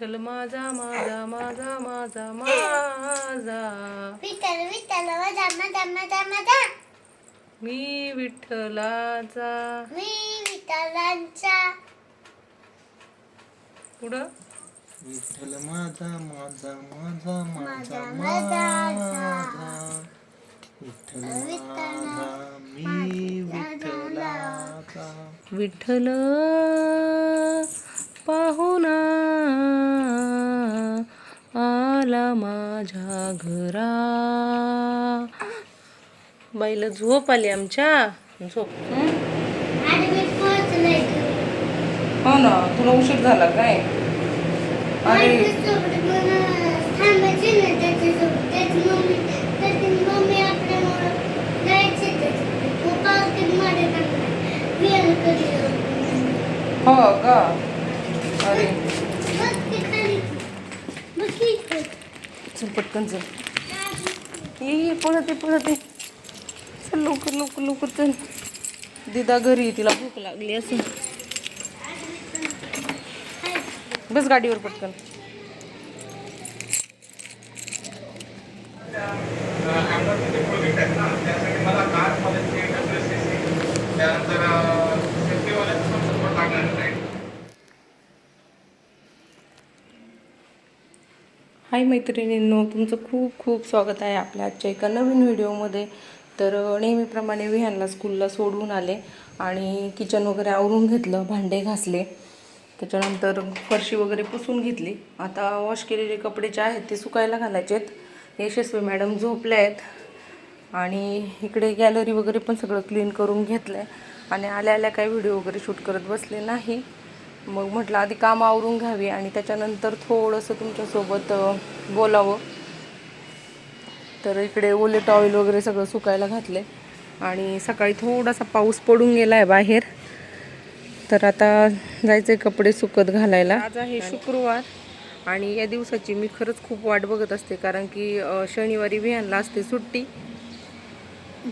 विठ्ठल माझा माझा माझा माझा माझा. विठ्ठल विठ्ठल माझा माझा माझा माझा मी विठ्ठलाचा. मी विठ्ठलांचा. पुढं? विठ्ठल माझा माझा माझा माझा माझा, विठ्ठल माझा मी विठ्ठलाचा. विठ्ठल पाहुणा आला माझ्या घरा. बाईला झोप आली आमच्या. झोप. हो ना तुला उशीर झाला काय? अरे. हो का थांबायचे ना त्याच्यासोबत त्याची मम्मी त्याची मम्मी आपल्यामुळं जायचे त्याच्याकडे पप्पा होते मध्ये टाकणार बियाणं कधी हो का अरे बघ ते खाली बघ की इकडे. चल पटकन चल. ये ये पळत ये पळत. ये चल लवकर लवकर लवकर चल. दिदा घरी तिला भूक लागली असेल. बस गाडीवर पटकन. हाय मैत्रिणींनो तुमचं खूप खूप स्वागत आहे आपल्या आजच्या एका नवीन व्हिडिओमध्ये. तर नेहमीप्रमाणे विहानला स्कूलला सोडून आले आणि किचन वगैरे आवरून घेतलं भांडे घासले. त्याच्यानंतर फरशी वगैरे पुसून घेतली. आता वॉश केलेले कपडे जे आहेत ते सुकायला घालायचे आहेत यशस्वी मॅडम झोपल्या आहेत. आणि इकडे गॅलरी वगैरे पण सगळं क्लीन करून घेतलं आहे आणि आल्या आल्या काही व्हिडिओ वगैरे शूट करत बसले नाही. मग म्हटलं आधी काम आवरून घ्यावी आणि त्याच्यानंतर थोडंसं तुमच्यासोबत बोलावं. तर इकडे ओले टॉवेल वगैरे सगळं सुकायला घातले आणि सकाळी थोडासा पाऊस पडून गेला आहे बाहेर. तर आता जायचे कपडे सुकत घालायला. आज आहे शुक्रवार. आणि या दिवसाची मी खरंच खूप वाट बघत असते कारण की शनिवारी विहानला असते सुट्टी.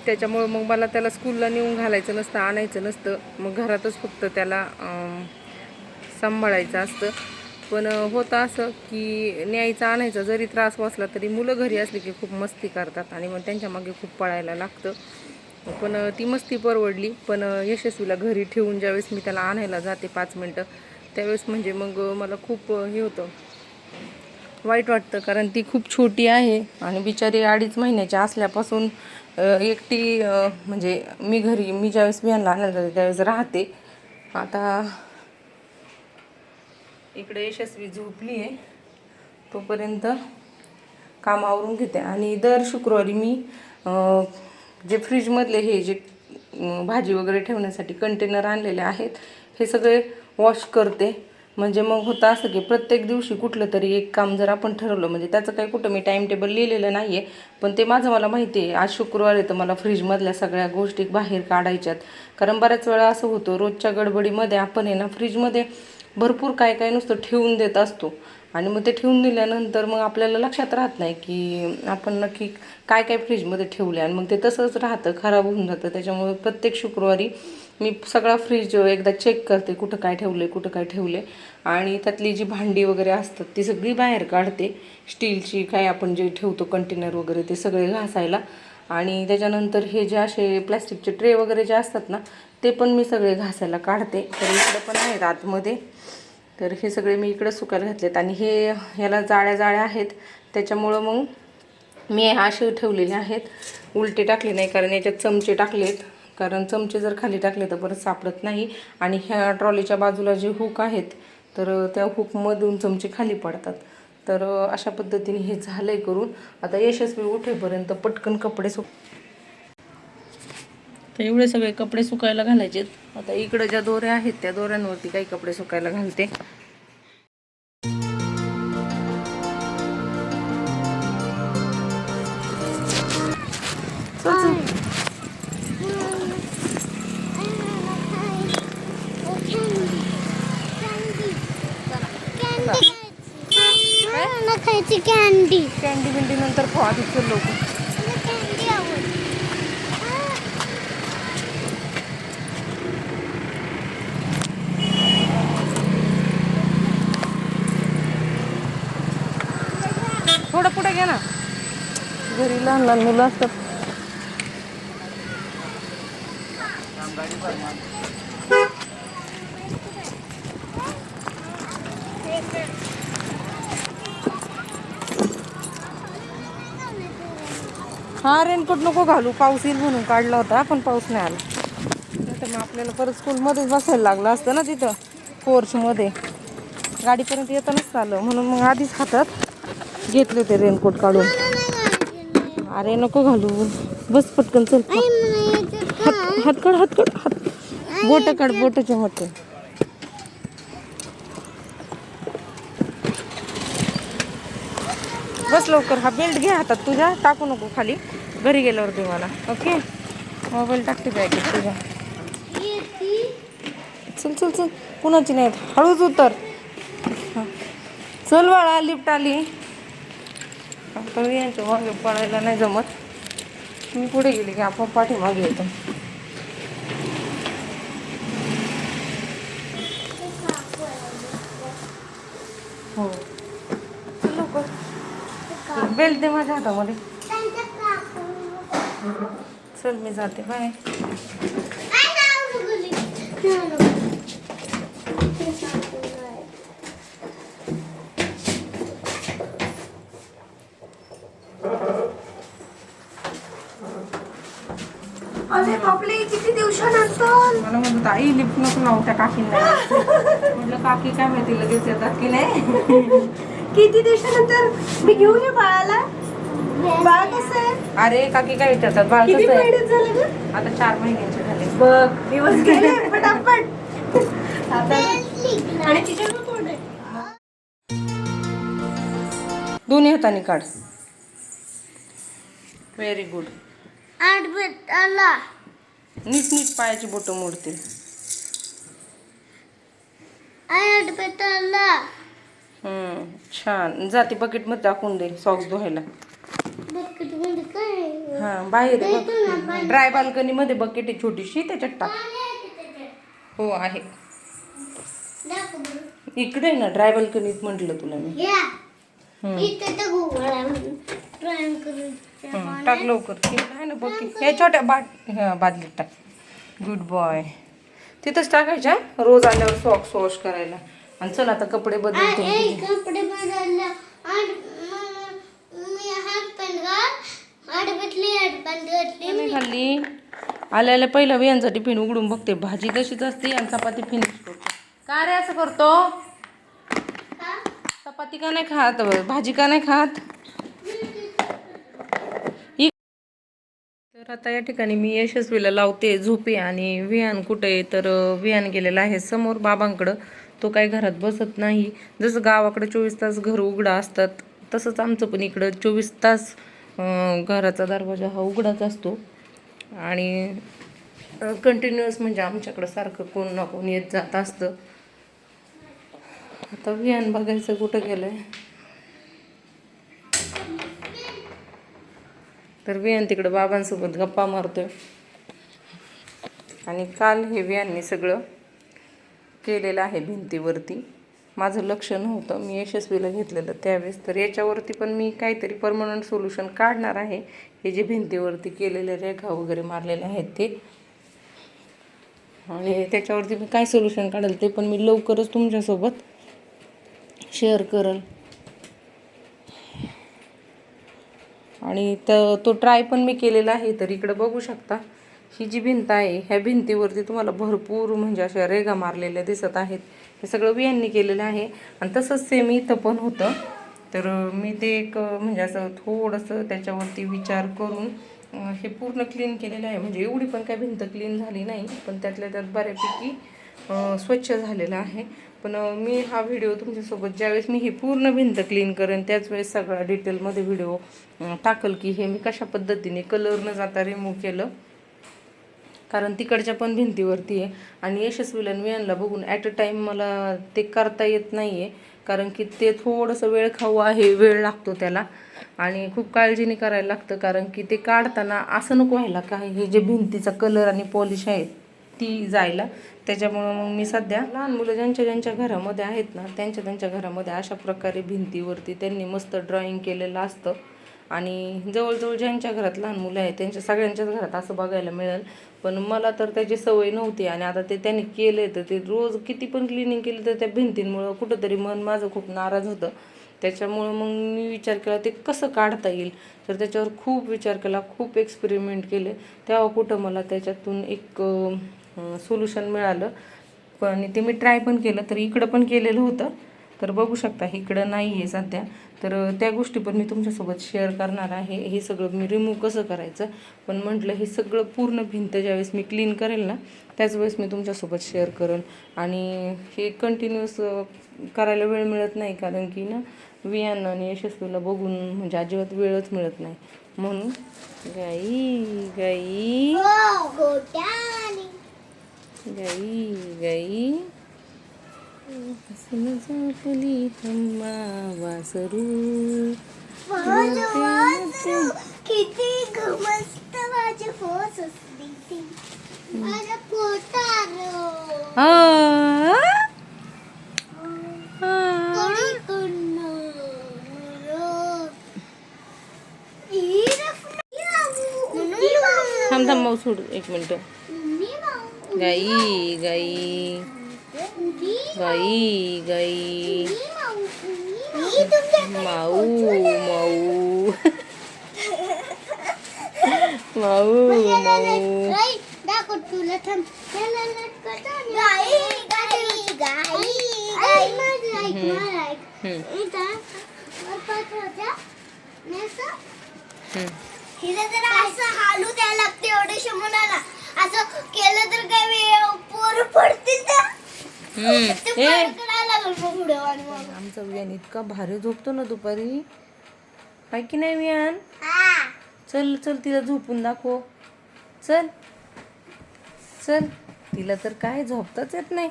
त्याच्यामुळं मग मला त्याला स्कूलला नेऊन घालायचं नसतं आणायचं नसतं. मग घरातच फक्त त्याला सांभाळायचं असतं. पण होतं असं की न्यायचं आणायचं जरी त्रास वाचला तरी मुलं घरी असली की खूप मस्ती करतात आणि मग त्यांच्या मागे खूप पळायला लागतं. पण ती मस्ती परवडली. पण यशस्वीला घरी ठेवून ज्यावेळेस मी त्याला आणायला जाते पाच मिनटं त्यावेळेस म्हणजे मग मला खूप हे होतं. वाईट वाटतं कारण ती खूप छोटी आहे आणि बिचारी अडीच महिन्याच्या असल्यापासून एकटी म्हणजे मी घरी मी ज्यावेळेस बिहानला आणायला जाते त्यावेळेस राहते. आता इकडे यशस्वी झोपली आहे. तोपर्यंत काम आवरून घेते. आणि दर शुक्रवारी मी जे फ्रीजमधले हे जे भाजी वगैरे ठेवण्यासाठी कंटेनर आणलेले आहेत हे सगळे वॉश करते. म्हणजे मग होतं असं की प्रत्येक दिवशी कुठलं तरी एक काम जर आपण ठरवलं म्हणजे त्याचं काही कुठं मी टाईम टेबल लिहिलेलं नाही आहे पण ते माझं मला माहिती आहे. आज शुक्रवार आहे तर मला फ्रीजमधल्या सगळ्या गोष्टी बाहेर काढायच्यात. कारण बऱ्याच वेळा असं होतं रोजच्या गडबडीमध्ये आपण आहे ना फ्रीजमध्ये भरपूर काय काय नुसतं ठेवून देत असतो. आणि मग ते ठेवून दिल्यानंतर मग आपल्याला लक्षात राहत नाही की आपण नक्की काय काय फ्रीजमध्ये ठेवलं आणि मग ते तसंच राहतं खराब होऊन जातं. त्याच्यामुळे प्रत्येक शुक्रवारी मी सगळा फ्रीज एकदा चेक करते कुठं काय ठेवले कुठं काय ठेवले आणि त्यातली जी भांडी वगैरे असतात ती सगळी बाहेर काढते. स्टीलची काय आपण जे ठेवतो कंटेनर वगैरे ते सगळे घासायला. आणि त्याच्यानंतर हे जे असे प्लॅस्टिकचे ट्रे वगैरे जे असतात ना ते पण मी सगळे घासायला काढते. तर इकडं पण आहेत आतमध्ये. तर हे सगळे मी इकडं सुकायला घातलेत. आणि हे ह्याला जाळ्या जाळ्या आहेत. त्याच्यामुळं मग मी असे ठेवलेले आहेत. उलटे टाकले नाही कारण याच्यात चमचे टाकलेत. कारण चमचे जर खाली टाकले तर परत सापडत नाही. आणि ह्या ट्रॉलीच्या बाजूला जे हुक आहेत तर त्या हुकमधून चमचे खाली पडतात. तर अशा पद्धतीने हे झालं आहे करून. आता यशस्वी उठेपर्यंत पटकन कपडे सुक तर एवढे सगळे कपडे सुकायला घालायचेत आता इकडं ज्या दोऱ्या आहेत त्या दोऱ्यांवरती काही कपडे सुकायला घालते. कॅन्डी कॅन्डी बिंडी नंतर खाऊ आधी चल लवकर कॅन्डी आवडते थोडं पुढे घे ना घरी लहान लहान मुलं असतात हा रेनकोट नको घालू. पाऊस येईल म्हणून काढला होता पण पाऊस नाही आला. नाही तर मग आपल्याला परत स्कूलमध्येच बसायला लागलं असतं ना तिथं कोर्समध्ये गाडीपर्यंत येतानाच आलं. म्हणून मग आधीच हातात घेतले ते रेनकोट काढून. अरे नको घालू. बस पटकन चल. हात हात काढ हात बोट काढ बोटाच्या मोठे बस लवकर हा बेल्ट घे हातात तुझ्या. टाकू नको खाली. घरी गेल्यावरती मला ओके? मोबाईल टाकते बॅगेत तुझ्या. चल चल चल. कुणाची नाहीत? हळूच उतर. चल बाळा लिफ्ट आली. कवी यांच्या मागे पडायला नाही जमत. मी पुढे गेली की आपण पाठीमागे येतो. हो. लवकर बेल्ट दे माझ्या हातामध्ये. चल मी जाते. बाय. अरे बापले किती दिवसानंतर. मला म्हणत आई लिफ्ट नको लावू त्या काकींना. म्हटलं काकी काय माहिती लगेच येतात की नाही? किती दिवसानंतर? मी घेऊन ये बाळाला. बाळ कसं आहे? अरे काकी काय विचारतात बाळ किती कसं आहे? झाले ग? आता चार महिन्यांचे झाले. बघ दिवस गेले पटापट. आता आणि तिच्यावर कोण आहे. दोन्ही हाताने काढ. व्हेरी गुड आठ बेट आला नीट नीट पायाची बोटं मोडतील आठ बेट आला हम्म, छान. जाते बकेटमध्ये टाकून दे सॉक्स धुवायला. बकेटमध्ये काय? हा बाहेर. ड्राय बाल्कनी मध्ये बकेट आहे छोटीशी त्याच्यात टाक? हो आहे. इकडे ना ड्राय बाल्कनीत म्हटलं तुला मी. हम्म. इथे तर गोळा ट्राय करू हं, टाक लवकर. तिकडे आहे ना बघ हे छोट्या बाट हा बादलीत टाक. गुड बॉय तिथंच टाकायच्या रोज आल्यावर सॉक्स वॉश करायला. आणि चल आता कपडे बदलते. कपडे बदलले. आणि मग मी हात घाल घातली आल्याला पहिला बियांचा टिफिन उघडून बघते. भाजी तशीच असते आणि चपाती फिनिश करतो. का रे असं करतो? का? चपाती का नाही खात? भाजी का नाही खात? तर आता या ठिकाणी मी यशस्वीला लावते झोपे आणि विहान कुठे आहे तर विहान गेलेला आहे समोर बाबांकडं. तो काही घरात बसत नाही. जसं गावाकडं चोवीस तास घर उघडा असतात तसंच आमचं पण इकडं चोवीस तास घराचा दरवाजा हा उघडाच असतो. आणि कंटिन्युअस म्हणजे आमच्याकडं सारखं कोण ना कोण येत जात असतं. आता विहान बघायचं कुठं गेलं आहे तर विहान तिकडं बाबांसोबत गप्पा मारतोय. आणि काल हे वियांनी सगळं केलेलं आहे भिंतीवरती. माझं लक्ष नव्हतं मी यशस्वीला घेतलेलं. त्यावेळेस तर याच्यावरती पण मी काहीतरी परमनंट सोल्युशन काढणार आहे. हे जे भिंतीवरती केलेले रेखा वगैरे मारलेले आहेत ते. आणि त्याच्यावरती मी काय सोल्युशन काढेल ते पण मी लवकरच तुमच्यासोबत शेअर करल. आणि त तो ट्राय पण मी केलेला आहे तर इकडं बघू शकता. ही जी भिंत आहे ह्या भिंतीवरती तुम्हाला भरपूर म्हणजे अशा रेगा मारलेल्या दिसत आहेत. हे सगळं वियांनी केलेलं आहे. आणि तसंच सेम इथं पण होतं. तर मी ते एक म्हणजे असं थोडंसं त्याच्यावरती विचार करून हे पूर्ण क्लीन केलेलं आहे. म्हणजे एवढी पण काय भिंत क्लीन झाली नाही पण त्यातल्या त्यात बऱ्यापैकी स्वच्छ झालेलं आहे. पण मी हा व्हिडिओ तुमच्यासोबत ज्यावेळेस मी ही पूर्ण भिंत क्लीन करेन त्याच वेळेस सगळा डिटेलमध्ये व्हिडिओ टाकल की हे मी कशा पद्धतीने कलर न जाता रिमूव्ह केलं. कारण तिकडच्या पण भिंतीवरती आहे. आणि यशस्वीला मी यांना बघून ॲट अ टाईम मला ते करता येत नाही आहे कारण की ते थोडंसं वेळ खाऊ आहे वेळ लागतो त्याला. आणि खूप काळजीने करायला लागतं कारण की ते काढताना असं नको व्हायला का हे जे भिंतीचा कलर आणि पॉलिश आहे ती जायला. त्याच्यामुळं मग मी सध्या लहान मुलं ज्यांच्या ज्यांच्या घरामध्ये आहेत ना त्यांच्या त्यांच्या घरामध्ये अशा प्रकारे भिंतीवरती त्यांनी मस्त ड्रॉईंग केलेलं असतं. आणि जवळजवळ ज्यांच्या घरात लहान मुलं आहेत त्यांच्या सगळ्यांच्याच घरात असं बघायला मिळेल. पण मला तर त्याची सवय नव्हती आणि आता ते त्यांनी केले तर ते रोज किती पण क्लिनिंग केली तर त्या भिंतींमुळं कुठंतरी मन माझं खूप नाराज होतं. त्याच्यामुळं मग मी विचार केला ते कसं काढता येईल? तर त्याच्यावर खूप विचार केला खूप एक्सपेरिमेंट केले. तेव्हा कुठं मला त्याच्यातून एक सोल्युशन मिळालं. पण ते मी ट्राय पण केलं तर इकडं पण केलेलं होतं. तर बघू शकता इकडं नाही आहे सध्या. तर त्या गोष्टी पण मी तुमच्यासोबत शेअर करणार आहे. हे सगळं मी रिमूव्ह कसं करायचं? पण म्हटलं हे सगळं पूर्ण भिंत ज्यावेळेस मी क्लीन करेल ना त्याच वेळेस मी तुमच्यासोबत शेअर करेन. आणि हे कंटिन्युअस करायला वेळ मिळत नाही कारण की ना वियान आणि यशस्वीला बघून म्हणजे अजिबात वेळच मिळत नाही. म्हणून गाई गाई. हो, गाई गाई। झोपली हम्मा वासरू किती मस्त माझी फोस असली ती. माझ्या पोटार. थांब थांब सोड एक मिनिट. गाई गाई। गाई गाई। माऊ माऊ। माऊ माऊ। हिला जर असं हालू द्यायला लागते एवढे मुलाला. असं केलं तर काय पोरं पडतील त्या हम्म. ते ए पोरं करायला लागल मग पुढे आणि मग. आमचा वियान इतका भारी झोपतो ना दुपारी. काय की नाही वियान हा. चल चल तिला झोपून दाखव. चल. चल. तिला तर काय झोपताच येत नाही.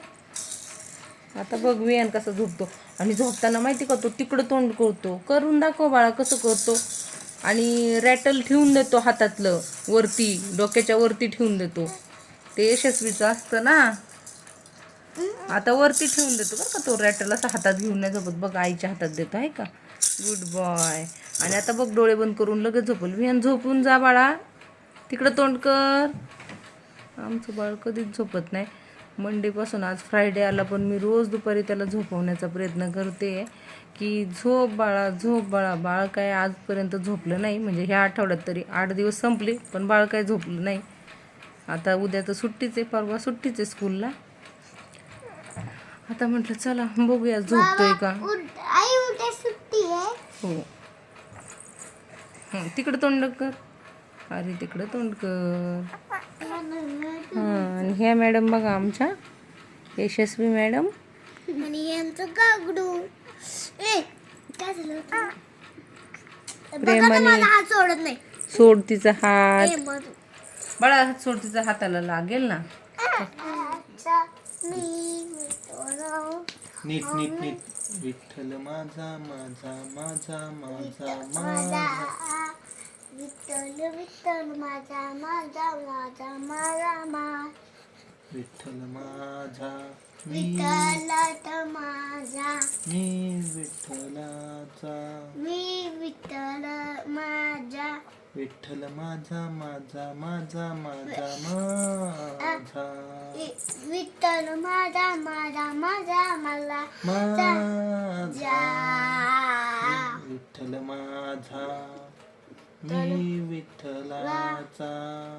आता बघ वियान कसं झोपतो. आणि झोपताना माहिती का तो तिकडं तोंड करतो. करून दाखव बाळा कसं करतो. आणि रॅटल ठेवून देतो हातातलं. वरती डोक्याच्या वरती ठेवून देतो. ते यशस्वीचं असतं ना. आता वरती ठेवून देतो बरं का तो रॅटल असं हातात घेऊन नाही झोपत. बघ आईच्या हातात देतो आहे का? गुड बॉय आणि आता बघ डोळे बंद करून लगेच झोपल. विहान झोपून जा बाळा. तिकडं तोंड कर. आमचं बाळ कधीच झोपत नाही. मंडेपासून आज फ्रायडे आला पण मी रोज दुपारी त्याला झोपवण्याचा प्रयत्न करते की झोप बाळा झोप बाळा. बाळ काय आजपर्यंत झोपलं नाही म्हणजे ह्या आठवड्यात तरी आठ दिवस संपले पण बाळ काय झोपलं नाही. आता उद्या तर सुट्टीच आहे परवा सुट्टीच आहे स्कूलला आता म्हटलं चला बघूया झोपतोय का? उद- आई उद्या सुट्टी आहे. हो. हं, तिकडं तोंड कर. अरे तिकडं तोंड कर हां आणि ह्या मॅडम बघा आमच्या. यशस्वी मॅडम. आणि यांचं गागडू. ए काय झालं होतं? बघा ना, प्रेमाने. माझा हात सोडत नाही. सोड तिचा हात. ए, मधू. बाळा हात सोड तिचा हाताला लागेल ना? मी मिळतो नीट नीट नीट. विठ्ठल माझा माझा माझा माझा माझा. माझा. विठ्ठल विठ्ठल माझा माझा माझा माझा मा विठ्ठल माझा मी विठ्ठल माझा. मी विठ्ठलाचा. मी विठ्ठल माझा. विठ्ठल माझा माझा माझा माझा माझा. वि- विठ्ठल माझा माझा माझा मला माझा. जा. विठ्ठल माझा. मी विठ्ठलाचा.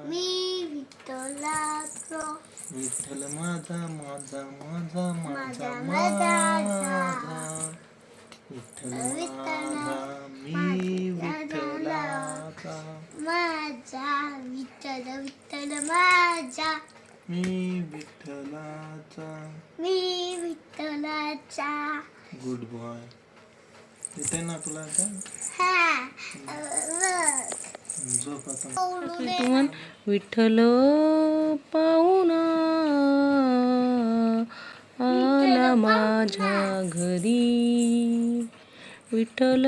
मी विठ्ठलाचो. विठ्ठल माझा माझा माझा माझा माझा, विठ्ठल माझा मी विठ्ठलाचा. माझा विठ्ठल विठ्ठल माझा. मी विठ्ठलाचा. मी विठ्ठलाचा. Good boy. येते ना तुला आता? हा विठ्ठल पाहुणा आला माझ्या घरी. विठ्ठल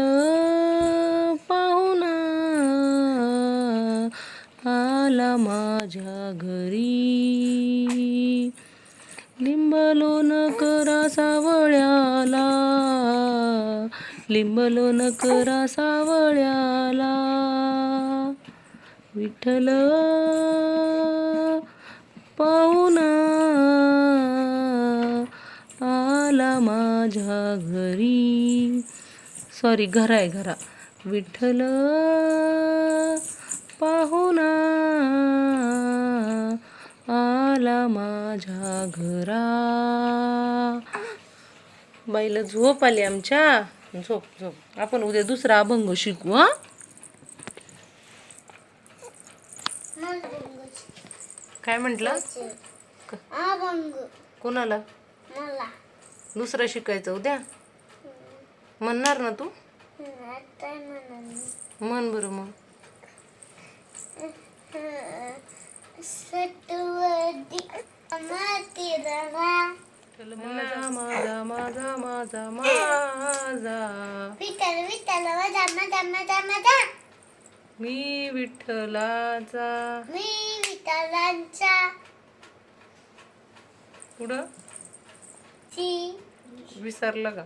पाहुणा आला माझ्या घरी. लिंबलोन करा सावळ्याला लिंबलो न करा सावळ्याला विठ्ठल पाहुणा आला माझ्या घरी. सॉरी घरा आहे घरा. विठ्ठल पाहुणा आला माझ्या घरा. बाईला झोप आली आमच्या. झोप झोप. आपण उद्या दुसरा अभंग शिकू हा. काय म्हटलं? अभंग. कोणाला? दुसरं शिकायचं उद्या? म्हणणार ना तू? म्हण बरं मग. सटवदी माझा माझा माझा माझा माझा. विठ्ठल विठ्ठल वजा मजा मजा मजा मी विठ्ठलाचा. मी विठ्ठलांचा. पुढं ची विसरलं का?